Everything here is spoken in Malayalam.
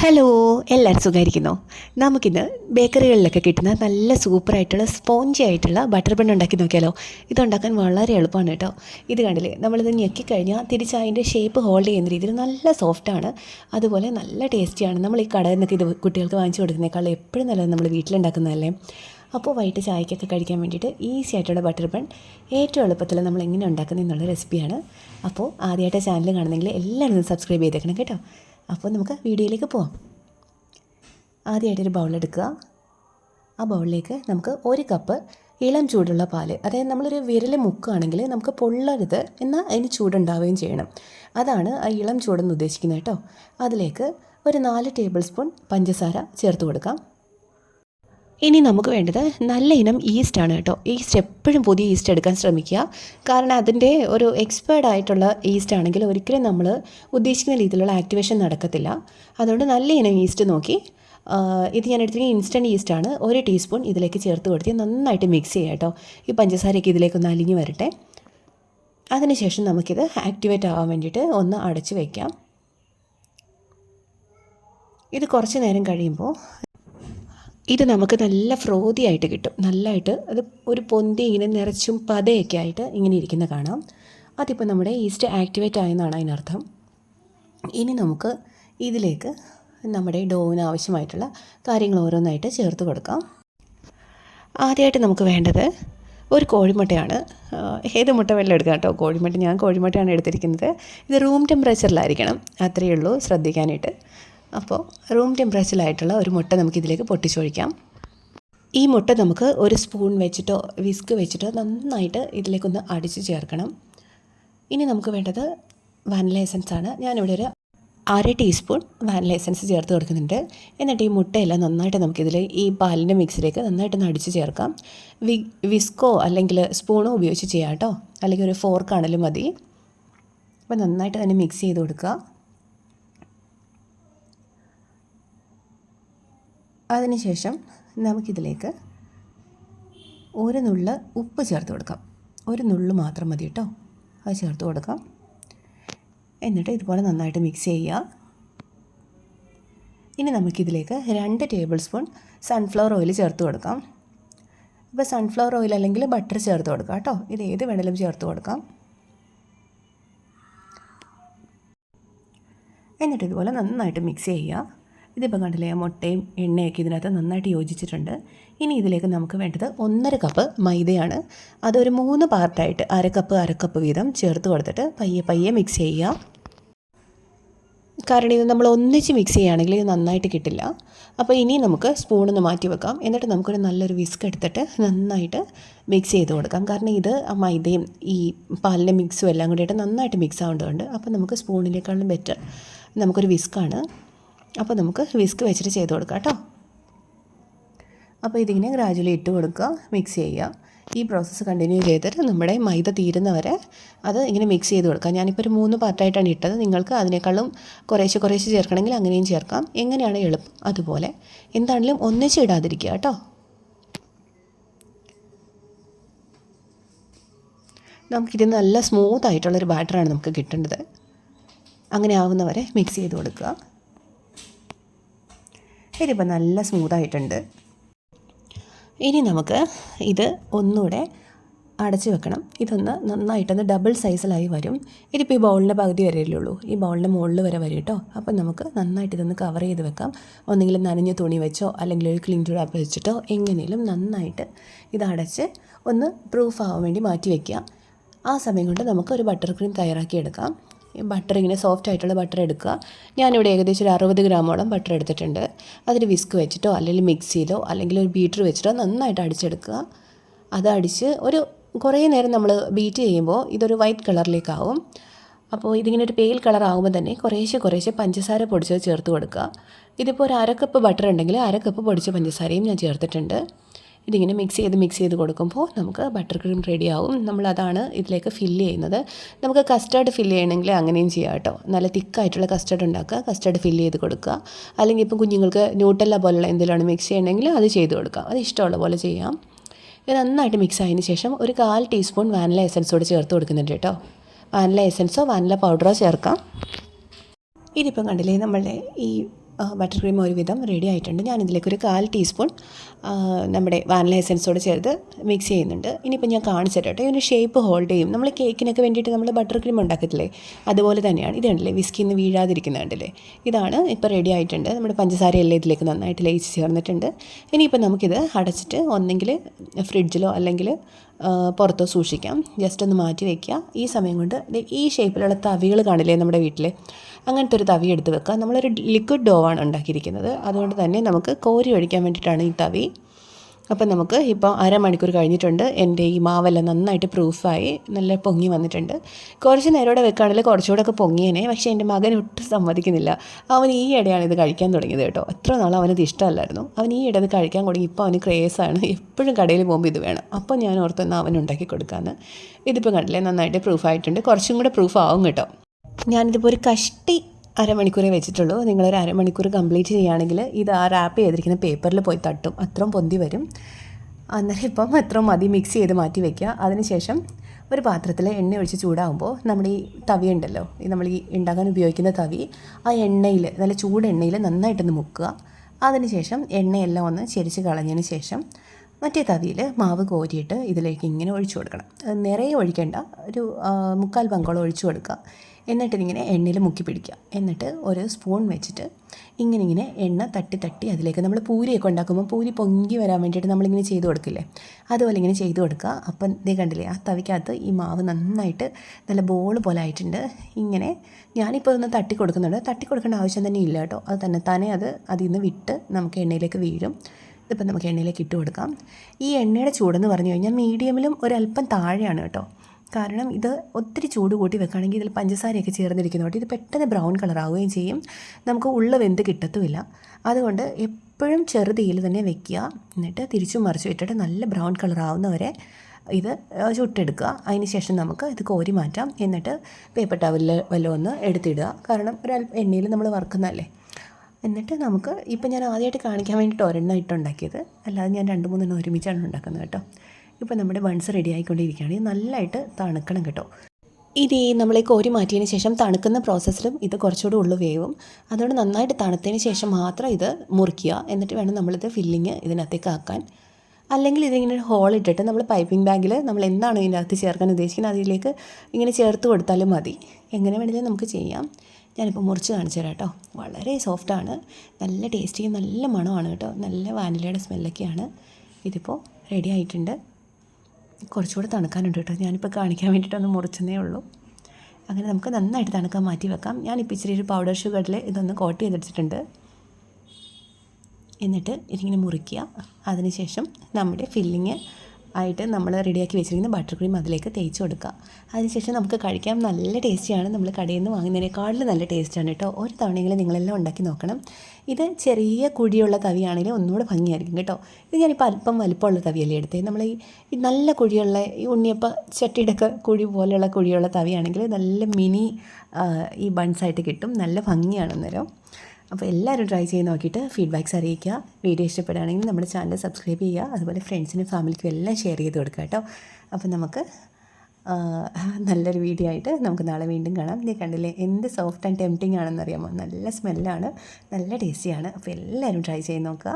ഹലോ എല്ലാവരും സുഖമായിരിക്കുന്നു? നമുക്കിന്ന് ബേക്കറികളിലൊക്കെ കിട്ടുന്ന നല്ല സൂപ്പറായിട്ടുള്ള സ്പോഞ്ചി ആയിട്ടുള്ള ബട്ടർ ബൺ ഉണ്ടാക്കി നോക്കിയാലോ? ഇതുണ്ടാക്കാൻ വളരെ എളുപ്പമാണ് കേട്ടോ. ഇത് കണ്ടില്ലേ? നമ്മളിത് ഞെക്കിക്കഴിഞ്ഞാൽ തിരിച്ച് അതിന്റെ ഷേപ്പ് ഹോൾഡ് ചെയ്യുന്ന രീതിയിൽ നല്ല സോഫ്റ്റാണ് അതുപോലെ നല്ല ടേസ്റ്റിയാണ് നമ്മൾ ഈ കടയിൽ നിന്നൊക്കെ ഇത് കുട്ടികൾക്ക് വാങ്ങിച്ചു കൊടുക്കുന്നേക്കാൾ എപ്പോഴും നല്ലത് നമ്മൾ വീട്ടിലുണ്ടാക്കുന്നതല്ലേ? അപ്പോൾ വൈകിട്ട് ചായക്കൊക്കെ കഴിക്കാൻ വേണ്ടിയിട്ട് ഈസി ആയിട്ടുള്ള ബട്ടർ ബൺ ഏറ്റവും എളുപ്പത്തിൽ നമ്മൾ എങ്ങനെ ഉണ്ടാക്കുന്നത് എന്നുള്ള റെസിപ്പിയാണ് അപ്പോൾ ആദ്യമായിട്ട് ചാനൽ കാണുന്നെങ്കിൽ എല്ലാവരും സബ്സ്ക്രൈബ് ചെയ്തേക്കണം കേട്ടോ. അപ്പോൾ നമുക്ക് വീഡിയോയിലേക്ക് പോവാം. ആദ്യമായിട്ടൊരു ബൗളെടുക്കുക ആ ബൗളിലേക്ക് നമുക്ക് ഒരു കപ്പ് ഇളം ചൂടുള്ള പാൽ അതായത് നമ്മളൊരു വിരൽ മുക്കുകയാണെങ്കിൽ നമുക്ക് പൊള്ളരുത് എന്നാൽ അതിന് ചൂടുണ്ടാവുകയും ചെയ്യണം. അതാണ് ആ ഇളം ചൂടെന്ന് ഉദ്ദേശിക്കുന്നത് കേട്ടോ. അതിലേക്ക് ഒരു നാല് ടേബിൾ സ്പൂൺ പഞ്ചസാര ചേർത്ത് കൊടുക്കാം. ഇനി നമുക്ക് വേണ്ടത് നല്ല ഇനം ഈസ്റ്റ് ആണ് കേട്ടോ. ഈസ്റ്റ് എപ്പോഴും പുതിയ ഈസ്റ്റ് എടുക്കാൻ ശ്രമിക്കുക. കാരണം അതിന്റെ ഒരു എക്സ്പേർഡ് ആയിട്ടുള്ള ഈസ്റ്റ് ആണെങ്കിൽ ഒരിക്കലും നമ്മൾ ഉദ്ദേശിക്കുന്ന രീതിയിലുള്ള ആക്ടിവേഷൻ നടക്കത്തില്ല. അതുകൊണ്ട് നല്ല ഇനം ഈസ്റ്റ് നോക്കി ഇത് ഞാൻ എടുത്തിരിക്കുന്ന ഇൻസ്റ്റന്റ് ആണ്. ഒരു ടീസ്പൂൺ ഇതിലേക്ക് ചേർത്ത് കൊടുത്ത് നന്നായിട്ട് മിക്സ് ചെയ്യുക കേട്ടോ. ഈ പഞ്ചസാരയൊക്കെ ഇതിലേക്കൊന്ന് അലിഞ്ഞ് വരട്ടെ. അതിനുശേഷം നമുക്കിത് ആക്ടിവേറ്റ് ആവാൻ വേണ്ടിയിട്ട് ഒന്ന് അടച്ച് വയ്ക്കാം ഇത് കുറച്ച് നേരം കഴിയുമ്പോൾ ഇത് നമുക്ക് നല്ല ഫ്രോതി ആയിട്ട് കിട്ടും. നല്ലതായിട്ട് അത് ഒരു പൊന്തി ഇങ്ങനെ നിറച്ചും പതയൊക്കെ ആയിട്ട് ഇങ്ങനെ ഇരിക്കുന്ന കാണാം. അതിപ്പോൾ നമ്മുടെ ഈസ്റ്റ് ആക്ടിവേറ്റ് ആയെന്നാണ് അതിനർത്ഥം. ഇനി നമുക്ക് ഇതിലേക്ക് നമ്മുടെ ഡോവിന് ആവശ്യമായിട്ടുള്ള കാര്യങ്ങൾ ഓരോന്നായിട്ട് ചേർത്ത് കൊടുക്കാം. ആദ്യമായിട്ട് നമുക്ക് വേണ്ടത് ഒരു കോഴിമുട്ടയാണ്. ഏത് മുട്ട വെള്ളം എടുക്കാം കേട്ടോ. കോഴിമുട്ട ഞാൻ കോഴിമുട്ടയാണ് എടുത്തിരിക്കുന്നത്. ഇത് റൂം ടെമ്പറേച്ചറിലായിരിക്കണം. അത്രയേ ഉള്ളൂ ശ്രദ്ധിക്കാനായിട്ട്. അപ്പോൾ റൂം ടെമ്പറേച്ചറിലായിട്ടുള്ള ഒരു മുട്ട നമുക്ക് ഇതിലേക്ക് പൊട്ടിച്ചൊഴിക്കാം. ഈ മുട്ട നമുക്ക് ഒരു സ്പൂൺ വെച്ചിട്ടോ വിസ്ക് വെച്ചിട്ടോ നന്നായിട്ട് ഇതിലേക്കൊന്ന് അടിച്ച് ചേർക്കണം. ഇനി നമുക്ക് വേണ്ടത് വാനില എസൻസ് ആണ്. ഞാനിവിടെ ഒരു അര ടീസ്പൂൺ വാനില എസൻസ് ചേർത്ത് കൊടുക്കുന്നുണ്ട്. എന്നിട്ട് ഈ മുട്ടയെല്ലാം നന്നായിട്ട് നമുക്കിതിൽ ഈ പാലിന്റെ മിക്സിലേക്ക് നന്നായിട്ടൊന്ന് അടിച്ച് ചേർക്കാം. വി വിസ്കോ അല്ലെങ്കിൽ സ്പൂണോ ഉപയോഗിച്ച് ചെയ്യാം കേട്ടോ. അല്ലെങ്കിൽ ഒരു ഫോർക്കാണെങ്കിലും മതി. അപ്പോൾ നന്നായിട്ട് തന്നെ മിക്സ് ചെയ്ത് കൊടുക്കുക. അതിനുശേഷം നമുക്കിതിലേക്ക് ഒരു നുള്ള ഉപ്പ് ചേർത്ത് കൊടുക്കാം. ഒരു നുള്ള് മാത്രം മതി കേട്ടോ. അത് ചേർത്ത് കൊടുക്കാം. എന്നിട്ട് ഇതുപോലെ നന്നായിട്ട് മിക്സ് ചെയ്യുക. ഇനി നമുക്കിതിലേക്ക് രണ്ട് ടേബിൾ സ്പൂൺ സൺഫ്ലവർ ഓയിൽ ചേർത്ത് കൊടുക്കാം. ഇപ്പോൾ സൺഫ്ലവർ ഓയിൽ അല്ലെങ്കിൽ ബട്ടർ ചേർത്ത് കൊടുക്കാം കേട്ടോ. ഇത് ഏത് വേണേലും ചേർത്ത് കൊടുക്കാം. എന്നിട്ട് ഇതുപോലെ നന്നായിട്ട് മിക്സ് ചെയ്യുക. ഇതിപ്പോൾ കണ്ടില്ലേ മുട്ടയും എണ്ണയൊക്കെ ഇതിനകത്ത് നന്നായിട്ട് യോജിച്ചിട്ടുണ്ട്. ഇനി ഇതിലേക്ക് നമുക്ക് വേണ്ടത് ഒന്നര കപ്പ് മൈദയാണ്. അതൊരു മൂന്ന് പാർട്ടായിട്ട് അരക്കപ്പ് അരക്കപ്പ് അര കപ്പ് വീതം ചേർത്ത് കൊടുത്തിട്ട് പയ്യെ പയ്യെ മിക്സ് ചെയ്യുക. കാരണം ഇത് നമ്മൾ ഒന്നിച്ച് മിക്സ് ചെയ്യുകയാണെങ്കിൽ ഇത് നന്നായിട്ട് കിട്ടില്ല. അപ്പോൾ ഇനി നമുക്ക് സ്പൂണൊന്ന് മാറ്റി വെക്കാം. എന്നിട്ട് നമുക്കൊരു നല്ലൊരു വിസ്ക് എടുത്തിട്ട് നന്നായിട്ട് മിക്സ് ചെയ്ത് കൊടുക്കാം. കാരണം ഇത് മൈദയും ഈ പാലിന്റെ മിക്സും എല്ലാം കൂടിയിട്ട് നന്നായിട്ട് മിക്സ് ആവേണ്ടതുണ്ട് അപ്പോൾ നമുക്ക് സ്പൂണിനേക്കാളും ബെറ്റർ നമുക്കൊരു വിസ്ക്കാണ് അപ്പോൾ നമുക്ക് വിസ്ക് വെച്ചിട്ട് ചെയ്ത് കൊടുക്കാം കേട്ടോ. അപ്പോൾ ഇതിങ്ങനെ ഗ്രാജുവലി ഇട്ട് കൊടുക്കുക മിക്സ് ചെയ്യുക. ഈ പ്രോസസ്സ് കണ്ടിന്യൂ ചെയ്തിട്ട് നമ്മുടെ മൈദ തീരുന്നവരെ അത് ഇങ്ങനെ മിക്സ് ചെയ്ത് കൊടുക്കുക ഞാനിപ്പോൾ ഒരു മൂന്ന് പാർട്ടായിട്ടാണ് ഇട്ടത്. നിങ്ങൾക്ക് അതിനേക്കാളും കുറേശ്ശെ കുറേശ്ശെ ചേർക്കണമെങ്കിൽ അങ്ങനെയും ചേർക്കാം. എങ്ങനെയാണ് എളുപ്പം? അതുപോലെ എന്താണെങ്കിലും ഒന്നിച്ച് ഇടാതിരിക്കുക കേട്ടോ. നമുക്കിത് നല്ല സ്മൂത്ത് ആയിട്ടുള്ളൊരു ബാറ്ററാണ് നമുക്ക് കിട്ടേണ്ടത്. അങ്ങനെ ആവുന്നവരെ മിക്സ് ചെയ്ത് കൊടുക്കുക. ഇതിപ്പോൾ നല്ല സ്മൂത്തായിട്ടുണ്ട്. ഇനി നമുക്ക് ഇത് ഒന്നുകൂടെ അടച്ചു വെക്കണം. ഇതൊന്ന് നന്നായിട്ടൊന്ന് ഡബിൾ സൈസിലായി വരും. ഇതിപ്പോൾ ഈ ബൗളിന്റെ പകുതി വരെയുള്ളൂ ഈ ബൗളിന്റെ മുകളിൽ വരെ വരും കേട്ടോ. അപ്പം നമുക്ക് നന്നായിട്ട് ഇതൊന്ന് കവർ ചെയ്ത് വെക്കാം. ഒന്നെങ്കിലും നനഞ്ഞ തുണി വെച്ചോ അല്ലെങ്കിൽ ഒരു ക്ലീൻ റാപ്പ് വെച്ചിട്ടോ എങ്ങനെയും നന്നായിട്ട് ഇത് അടച്ച് ഒന്ന് പ്രൂഫ് ആവാൻ വേണ്ടി മാറ്റി വയ്ക്കുക ആ സമയം കൊണ്ട് നമുക്ക് ഒരു ബട്ടർ ക്രീം തയ്യാറാക്കി എടുക്കാം. ബട്ടർ ഇങ്ങനെ സോഫ്റ്റ് ആയിട്ടുള്ള ബട്ടർ എടുക്കുക. ഞാനിവിടെ ഏകദേശം ഒരു അറുപത് ഗ്രാമോളം ബട്ടർ എടുത്തിട്ടുണ്ട്. അതിൽ വിസ്ക് വെച്ചിട്ടോ അല്ലെങ്കിൽ മിക്സിയിലോ അല്ലെങ്കിൽ ഒരു ബീറ്റർ വെച്ചിട്ടോ നന്നായിട്ട് അടിച്ചെടുക്കുക. അത് അടിച്ച് ഒരു കുറേ നേരം നമ്മൾ ബീറ്റ് ചെയ്യുമ്പോൾ ഇതൊരു വൈറ്റ് കളറിലേക്കാവും അപ്പോൾ ഇതിങ്ങനെ ഒരു പേൽ കളർ ആകുമ്പോൾ തന്നെ കുറേശ്ശെ കുറേശ്ശെ പഞ്ചസാര പൊടിച്ചത് ചേർത്ത് കൊടുക്കുക. ഇതിപ്പോൾ ഒരു അര കപ്പ് ബട്ടർ ഉണ്ടെങ്കിൽ അര കപ്പ് പൊടിച്ച പഞ്ചസാരയും ഞാൻ ചേർത്തിട്ടുണ്ട്. ഇതിങ്ങനെ മിക്സ് ചെയ്ത് മിക്സ് ചെയ്ത് കൊടുക്കുമ്പോൾ നമുക്ക് ബട്ടർ ക്രീം റെഡി ആവും. നമ്മളതാണ് ഇതിലേക്ക് ഫില്ല് ചെയ്യുന്നത്. നമുക്ക് കസ്റ്റാർഡ് ഫില്ല് ചെയ്യണമെങ്കിൽ അങ്ങനെയും ചെയ്യാം കേട്ടോ. നല്ല തിക്കായിട്ടുള്ള കസ്റ്റാർഡ് ഉണ്ടാക്കുക കസ്റ്റാർഡ് ഫില്ല് ചെയ്ത് കൊടുക്കുക. അല്ലെങ്കിൽ ഇപ്പം കുഞ്ഞുങ്ങൾക്ക് ന്യൂട്ടല്ല പോലുള്ള എന്തെങ്കിലുമാണ് മിക്സ് ചെയ്യണമെങ്കിൽ അത് ചെയ്ത് കൊടുക്കുക അത് ഇഷ്ടമുള്ള പോലെ ചെയ്യാം. ഇത് നന്നായിട്ട് മിക്സ് ആയതിന് ശേഷം ഒരു കാൽ ടീസ്പൂൺ വാനില എസൻസ് ചേർത്ത് കൊടുക്കുന്നുണ്ട് കേട്ടോ. വാനില എസൻസോ വാനില പൗഡറോ ചേർക്കാം. ഇതിപ്പം കണ്ടില്ലേ നമ്മളുടെ ഈ ബട്ടർ ക്രീം ഒരുവിധം റെഡി ആയിട്ടുണ്ട്. ഞാനിതിലേക്ക് ഒരു കാൽ ടീസ്പൂൺ നമ്മുടെ വാനില എസൻസോട് ചേർത്ത് മിക്സ് ചെയ്യുന്നുണ്ട്. ഇനിയിപ്പോൾ ഞാൻ കാണിച്ചു ഇതിന്റെ ഷേപ്പ് ഹോൾഡ് ചെയ്യും. നമ്മൾ കേക്കിനൊക്കെ വേണ്ടിയിട്ട് നമ്മൾ ബട്ടർ ക്രീം ഉണ്ടാക്കത്തില്ലേ? അതുപോലെ തന്നെയാണ്. ഇത് കണ്ടില്ലേ? നിന്ന് വീഴാതിരിക്കുന്ന കണ്ടില്ലേ? ഇതാണ് ഇപ്പോൾ റെഡി ആയിട്ടുണ്ട്. നമ്മുടെ പഞ്ചസാരയെല്ലാം ഇതിലേക്ക് നന്നായിട്ട് ലയിച്ച് ചേർന്നിട്ടുണ്ട്. ഇനിയിപ്പോൾ നമുക്കിത് അടച്ചിട്ട് ഒന്നെങ്കിൽ ഫ്രിഡ്ജിലോ അല്ലെങ്കിൽ പുറത്തോ സൂക്ഷിക്കാം. ജസ്റ്റ് ഒന്ന് മാറ്റി വയ്ക്കുക ഈ സമയം കൊണ്ട് ഈ ഷേപ്പിലുള്ള തവികൾ കാണില്ലേ നമ്മുടെ വീട്ടിൽ അങ്ങനത്തെ ഒരു തവി എടുത്ത് വെക്കുക. നമ്മളൊരു ലിക്വിഡ് ഡോവാണ് ഉണ്ടാക്കിയിരിക്കുന്നത്. അതുകൊണ്ട് തന്നെ നമുക്ക് കോരി ഒഴിക്കാൻ വേണ്ടിയിട്ടാണ് ഈ തവി. അപ്പം നമുക്ക് ഇപ്പോൾ അരമണിക്കൂർ കഴിഞ്ഞിട്ടുണ്ട്. എന്റെ ഈ മാവെല്ലാം നന്നായിട്ട് പ്രൂഫായി നല്ല പൊങ്ങി വന്നിട്ടുണ്ട്. കുറച്ച് നേരോടെ വെക്കുകയാണെങ്കിൽ കുറച്ചുകൂടെ ഒക്കെ പൊങ്ങിയേനെ. പക്ഷേ എന്റെ മകൻ ഒട്ടും സമ്മതിക്കുന്നില്ല. അവൻ ഈ ഇടയാണ് ഇത് കഴിക്കാൻ തുടങ്ങിയത് കേട്ടോ. എത്ര നാൾ അവനത് ഇഷ്ടമല്ലായിരുന്നു. അവൻ ഈ ഇടത് കഴിക്കാൻ തുടങ്ങി. ഇപ്പോൾ അവന് ക്രേസാണ് എപ്പോഴും കടയിൽ പോകുമ്പോൾ ഇത് വേണം. അപ്പോൾ ഞാൻ ഓർത്തൊന്ന് അവൻ ഉണ്ടാക്കി കൊടുക്കാമെന്ന് ഇതിപ്പോൾ കണ്ടില്ലേ? നന്നായിട്ട് പ്രൂഫായിട്ടുണ്ട്. കുറച്ചും കൂടെ പ്രൂഫ് ആവും കേട്ടോ. ഞാനിതിപ്പോൾ ഒരു കഷ്ടി അരമണിക്കൂറേ വെച്ചിട്ടുള്ളൂ. നിങ്ങളൊരു അരമണിക്കൂർ കംപ്ലീറ്റ് ചെയ്യുകയാണെങ്കിൽ ഇത് ആ റാപ്പ് ചെയ്തിരിക്കുന്ന പേപ്പറിൽ പോയി തട്ടും. അത്രയും പൊന്തി വരും. അന്നേരം ഇപ്പം അത്രയും മതി. മിക്സ് ചെയ്ത് മാറ്റി വയ്ക്കുക അതിനുശേഷം ഒരു പാത്രത്തിൽ എണ്ണ ഒഴിച്ച് ചൂടാകുമ്പോൾ നമ്മൾ ഈ തവി ഉണ്ടല്ലോ ഈ നമ്മൾ ഈ ഉണ്ടാക്കാൻ ഉപയോഗിക്കുന്ന തവി ആ എണ്ണയിൽ നല്ല ചൂട് എണ്ണയിൽ നന്നായിട്ടൊന്ന് മുക്കുക. അതിനുശേഷം എണ്ണയെല്ലാം ഒന്ന് ചെരിച്ച് കളഞ്ഞതിന് ശേഷം മറ്റേ തവിയിൽ മാവ് കോരിയിട്ട് ഇതിലേക്ക് ഇങ്ങനെ ഒഴിച്ചു കൊടുക്കണം. നിറയെ ഒഴിക്കേണ്ട. ഒരു മുക്കാൽ പങ്കോളം ഒഴിച്ചു കൊടുക്കുക. എന്നിട്ട് ഇതിങ്ങനെ എണ്ണയിൽ മുക്കി പിടിക്കുക. എന്നിട്ട് ഒരു സ്പൂൺ വെച്ചിട്ട് ഇങ്ങനെ ഇങ്ങനെ എണ്ണ തട്ടി തട്ടി അതിലേക്ക് നമ്മൾ പൂരിയൊക്കെ ഉണ്ടാക്കുമ്പോൾ പൂരി പൊങ്ങി വരാൻ വേണ്ടിയിട്ട് നമ്മളിങ്ങനെ ചെയ്ത് കൊടുക്കില്ലേ? അതുപോലെ ഇങ്ങനെ ചെയ്ത് കൊടുക്കുക. അപ്പം ഇതേ കണ്ടില്ലേ ആ തവിക്കകത്ത് ഈ മാവ് നന്നായിട്ട് നല്ല ബോൾ പോലെ ആയിട്ടുണ്ട്. ഇങ്ങനെ ഞാനിപ്പോൾ ഒന്ന് തട്ടി കൊടുക്കുന്നുണ്ട്. തട്ടി കൊടുക്കേണ്ട ആവശ്യം തന്നെ ഇല്ല കേട്ടോ. അത് തന്നെ തന്നെ അത് അതിൽ നിന്ന് വിട്ട് നമുക്ക് എണ്ണയിലേക്ക് വീഴും. ഇതിപ്പോൾ നമുക്ക് എണ്ണയിലേക്ക് ഇട്ട് കൊടുക്കാം. ഈ എണ്ണയുടെ ചൂടെന്ന് പറഞ്ഞു കഴിഞ്ഞാൽ മീഡിയമിലും ഒരല്പം താഴെയാണ് കേട്ടോ. കാരണം ഇത് ഒത്തിരി ചൂട് കൂട്ടി വെക്കുകയാണെങ്കിൽ ഇതിൽ പഞ്ചസാരയൊക്കെ ചേർന്നിരിക്കുന്നതുകൊണ്ട് ഇത് പെട്ടെന്ന് ബ്രൗൺ കളറാവുകയും ചെയ്യും. നമുക്ക് ഉള്ള വെന്ത് കിട്ടത്തുമില്ല. അതുകൊണ്ട് എപ്പോഴും ചെറുതീയിൽ തന്നെ വെക്കുക. എന്നിട്ട് തിരിച്ചും മറിച്ചു ഇട്ടിട്ട് നല്ല ബ്രൗൺ കളറാവുന്നവരെ ഇത് ചുട്ടെടുക്കുക. അതിന് ശേഷം നമുക്ക് ഇത് കോരി മാറ്റാം. എന്നിട്ട് പേപ്പർ ടവലിൽ വല്ലതും ഒന്ന് എടുത്തിടുക. കാരണം ഒരു എണ്ണയിൽ നമ്മൾ വറുക്കുന്നതല്ലേ? എന്നിട്ട് നമുക്ക് ഇപ്പം ഞാൻ ആദ്യമായിട്ട് കാണിക്കാൻ വേണ്ടിയിട്ട് ഒരെണ്ണം ഇട്ടുണ്ടാക്കിയത്. അല്ലാതെ ഞാൻ രണ്ട് മൂന്നെണ്ണം ഒരുമിച്ചാണ് ഉണ്ടാക്കുന്നത് കേട്ടോ. ഇപ്പം നമ്മുടെ ബൺസ് റെഡി ആയിക്കൊണ്ടിരിക്കുകയാണ്. ഇത് നല്ലതായിട്ട് തണുക്കണം കേട്ടോ. ഇത് ഈ നമ്മളെ കോരി മാറ്റിയതിന് ശേഷം തണുക്കുന്ന പ്രോസസ്സിലും ഇത് കുറച്ചുകൂടി ഉള്ളു വേവും. അതുകൊണ്ട് നന്നായിട്ട് തണുത്തതിന് ശേഷം മാത്രം ഇത് മുറിക്കുക. എന്നിട്ട് വേണം നമ്മളിത് ഫില്ലിങ് ഇതിനകത്തേക്ക് ആക്കാൻ. അല്ലെങ്കിൽ ഇതിങ്ങനെ ഹോൾ ഇട്ടിട്ട് നമ്മൾ പൈപ്പിംഗ് ബാഗിൽ നമ്മൾ എന്താണ് ഇതിനകത്ത് ചേർക്കാൻ ഉദ്ദേശിക്കുന്നത് അതിലേക്ക് ഇങ്ങനെ ചേർത്ത് കൊടുത്താലും മതി. എങ്ങനെ വേണമെങ്കിലും നമുക്ക് ചെയ്യാം. ഞാനിപ്പോൾ മുറിച്ച് കാണിച്ചു തരാം കേട്ടോ. വളരെ സോഫ്റ്റാണ് നല്ല ടേസ്റ്റിയും നല്ല മണമാണ് കേട്ടോ. നല്ല വാനിലയുടെ സ്മെല്ലൊക്കെയാണ് ഇതിപ്പോൾ റെഡി ആയിട്ടുണ്ട്. കുറച്ചുകൂടെ തണുക്കാനുണ്ട് കേട്ടോ. ഞാനിപ്പോൾ കാണിക്കാൻ വേണ്ടിയിട്ടൊന്ന് മുറിച്ചെന്നേ ഉള്ളൂ. അങ്ങനെ നമുക്ക് നന്നായിട്ട് തണുക്കാൻ മാറ്റി വെക്കാം. ഞാനിപ്പോൾ ഇച്ചിരി ഒരു പൗഡർ ഷുഗറിൽ ഇതൊന്ന് കോട്ട് ചെയ്തെടുത്തിട്ടുണ്ട്. എന്നിട്ട് ഇതിങ്ങനെ മുറിക്കുക. അതിനുശേഷം നമ്മുടെ ഫില്ലിങ് ആയിട്ട് നമ്മൾ റെഡിയാക്കി വെച്ചിരിക്കുന്ന ബട്ടർ ക്രീം അതിലേക്ക് തേച്ച് കൊടുക്കുക. അതിനുശേഷം നമുക്ക് കഴിക്കാം. നല്ല ടേസ്റ്റിയാണ്. നമ്മൾ കടയിൽ നിന്ന് വാങ്ങുന്നതിനേക്കാളും നല്ല ടേസ്റ്റാണ് കേട്ടോ. ഒരു തവണയെങ്കിലും നിങ്ങളെല്ലാം ഉണ്ടാക്കി നോക്കണം. ഇത് ചെറിയ കുഴിയുള്ള തവിയാണെങ്കിൽ ഒന്നുകൂടെ ഭംഗിയായിരിക്കും കേട്ടോ. ഇത് ഞാനിപ്പോൾ അല്പം വലിപ്പമുള്ള തവിയല്ലേ എടുത്തത് നമ്മൾ ഈ നല്ല കുഴിയുള്ള ഈ ഉണ്ണിയപ്പ ചട്ടിയുടെ ഒക്കെ കുഴി പോലെയുള്ള കുഴിയുള്ള തവിയാണെങ്കിൽ നല്ല മിനി ഈ ബൺസായിട്ട് കിട്ടും. നല്ല ഭംഗിയാണ് അന്നേരം. അപ്പോൾ എല്ലാവരും ട്രൈ ചെയ്ത് നോക്കിയിട്ട് ഫീഡ്ബാക്ക്സ് അറിയിക്കുക. വീഡിയോ ഇഷ്ടപ്പെടുകയാണെങ്കിൽ നമ്മുടെ ചാനൽ സബ്സ്ക്രൈബ് ചെയ്യുക. അതുപോലെ ഫ്രണ്ട്സിനും ഫാമിലിക്കും എല്ലാം ഷെയർ ചെയ്ത് കൊടുക്കുക കേട്ടോ. അപ്പോൾ നമുക്ക് നല്ലൊരു വീഡിയോ ആയിട്ട് നമുക്ക് നാളെ വീണ്ടും കാണാം. നീ കണ്ടില്ലേ? എന്ത് സോഫ്റ്റ് ആൻഡ് ടെംപ്റ്റിംഗ് ആണെന്നറിയാമോ നല്ല സ്മെല്ലാണ് നല്ല ടേസ്റ്റിയാണ് അപ്പോൾ എല്ലാവരും ട്രൈ ചെയ്ത് നോക്കുക.